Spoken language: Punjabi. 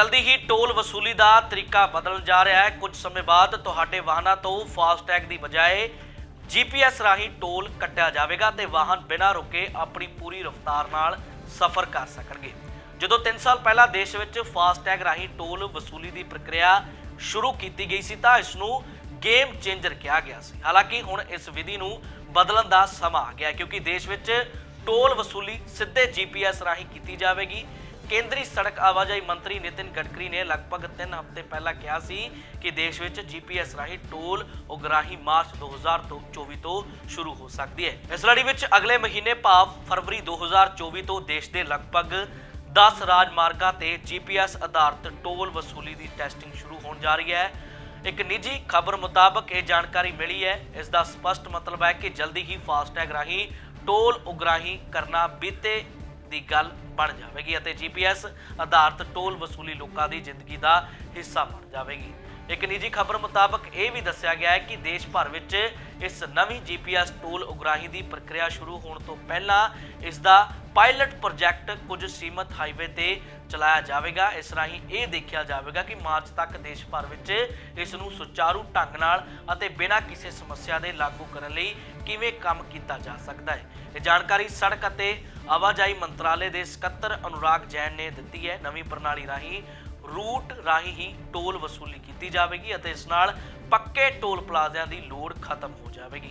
ਜਲਦੀ ਹੀ ਟੋਲ ਵਸੂਲੀ ਦਾ ਤਰੀਕਾ ਬਦਲਣ ਜਾ ਰਿਹਾ ਹੈ। ਕੁਝ ਸਮੇਂ ਬਾਅਦ ਤੁਹਾਡੇ ਵਾਹਨਾਂ ਤੋਂ ਫਾਸਟੈਗ ਦੀ ਬਜਾਏ GPS ਰਾਹੀਂ ਟੋਲ ਕੱਟਿਆ ਜਾਵੇਗਾ ਤੇ ਵਾਹਨ ਬਿਨਾਂ ਰੁਕੇ ਆਪਣੀ ਪੂਰੀ ਰਫ਼ਤਾਰ ਨਾਲ ਸਫ਼ਰ ਕਰ ਸਕਣਗੇ। ਜਦੋਂ 3 ਸਾਲ ਪਹਿਲਾਂ ਦੇਸ਼ ਵਿੱਚ ਫਾਸਟੈਗ ਰਾਹੀਂ ਟੋਲ ਵਸੂਲੀ ਦੀ ਪ੍ਰਕਿਰਿਆ ਸ਼ੁਰੂ ਕੀਤੀ ਗਈ ਸੀ ਤਾਂ ਇਸ ਨੂੰ ਗੇਮ ਚੇਂਜਰ ਕਿਹਾ ਗਿਆ ਸੀ। ਹਾਲਾਂਕਿ ਹੁਣ ਇਸ ਵਿਧੀ ਨੂੰ ਬਦਲਣ ਦਾ ਸਮਾਂ ਆ ਗਿਆ ਕਿਉਂਕਿ ਦੇਸ਼ ਵਿੱਚ ਟੋਲ ਵਸੂਲੀ ਸਿੱਧੇ GPS ਰਾਹੀਂ ਕੀਤੀ ਜਾਵੇਗੀ। ਕੇਂਦਰੀ ਸੜਕ ਆਵਾਜਾਈ ਮੰਤਰੀ ਨਿਤਿਨ ਗਡਕਰੀ ਨੇ ਲਗਭਗ 3 ਹਫ਼ਤੇ ਪਹਿਲਾਂ ਕਿਹਾ ਸੀ ਕਿ ਦੇਸ਼ ਵਿੱਚ GPS ਰਾਹੀਂ ਟੋਲ ਉਗਰਾਹੀ ਮਾਰਚ 2024 ਤੋਂ ਸ਼ੁਰੂ ਹੋ ਸਕਦੀ ਹੈ। ਇਸ ਲੜੀ ਵਿੱਚ ਅਗਲੇ ਮਹੀਨੇ ਭਾਵ ਫਰਵਰੀ 2024 ਤੋਂ ਦੇਸ਼ ਦੇ ਲਗਭਗ 10 ਰਾਜ ਮਾਰਗਾਂ ਤੇ GPS ਆਧਾਰਿਤ ਟੋਲ ਵਸੂਲੀ ਦੀ ਟੈਸਟਿੰਗ ਸ਼ੁਰੂ ਹੋਣ ਜਾ ਰਹੀ ਹੈ। ਇੱਕ ਨਿੱਜੀ ਖਬਰ ਮੁਤਾਬਕ ਇਹ ਜਾਣਕਾਰੀ ਮਿਲੀ ਹੈ। ਇਸ ਦਾ ਸਪਸ਼ਟ ਮਤਲਬ ਹੈ ਕਿ ਜਲਦੀ ਹੀ ਫਾਸਟੈਗ ਰਾਹੀਂ ਟੋਲ ਉਗਰਾਹੀ ਕਰਨਾ ਬੀਤੇ ਦੀ ਗੱਲ ਬਣ ਜਾਵੇਗੀ ਅਤੇ GPS ਆਧਾਰਿਤ ਟੋਲ ਵਸੂਲੀ ਲੋਕਾਂ ਦੀ ਜ਼ਿੰਦਗੀ ਦਾ ਹਿੱਸਾ ਬਣ ਜਾਵੇਗੀ। ਇੱਕ ਨਿੱਜੀ ਖਬਰ ਮੁਤਾਬਕ ਇਹ ਵੀ ਦੱਸਿਆ ਗਿਆ ਹੈ ਕਿ ਦੇਸ਼ ਭਰ ਵਿੱਚ ਇਸ ਨਵੀਂ GPS ਟੋਲ ਉਗਰਾਹੀ ਦੀ ਪ੍ਰਕਿਰਿਆ ਸ਼ੁਰੂ ਹੋਣ ਤੋਂ ਪਹਿਲਾਂ ਇਸ ਦਾ ਪਾਇਲਟ ਪ੍ਰੋਜੈਕਟ ਕੁਝ ਸੀਮਤ ਹਾਈਵੇ ਤੇ ਚਲਾਇਆ ਜਾਵੇਗਾ। ਇਸ ਰਾਹੀਂ ਇਹ ਦੇਖਿਆ ਜਾਵੇਗਾ ਕਿ ਮਾਰਚ ਤੱਕ ਦੇਸ਼ ਭਰ ਵਿੱਚ ਇਸ ਨੂੰ ਸੁਚਾਰੂ ਢੰਗ ਨਾਲ ਅਤੇ ਬਿਨਾਂ ਕਿਸੇ ਸਮੱਸਿਆ ਦੇ ਲਾਗੂ ਕਰਨ ਲਈ ਕਿਵੇਂ ਕੰਮ ਕੀਤਾ ਜਾ ਸਕਦਾ ਹੈ। ਇਹ ਜਾਣਕਾਰੀ ਸੜਕ ਅਤੇ ਆਵਾਜਾਈ ਮੰਤਰਾਲੇ ਦੇ ਸਕੱਤਰ ਅਨੁਰਾਗ ਜੈਨ ਨੇ ਦਿੱਤੀ ਹੈ। ਨਵੀਂ ਪ੍ਰਣਾਲੀ ਰਾਹੀਂ ਰੂਟ ਰਾਹੀਂ ਹੀ ਟੋਲ ਵਸੂਲੀ ਕੀਤੀ ਜਾਵੇਗੀ ਅਤੇ ਇਸ ਨਾਲ ਪੱਕੇ ਟੋਲ ਪਲਾਜ਼ਿਆਂ ਦੀ ਲੋੜ ਖਤਮ ਹੋ ਜਾਵੇਗੀ।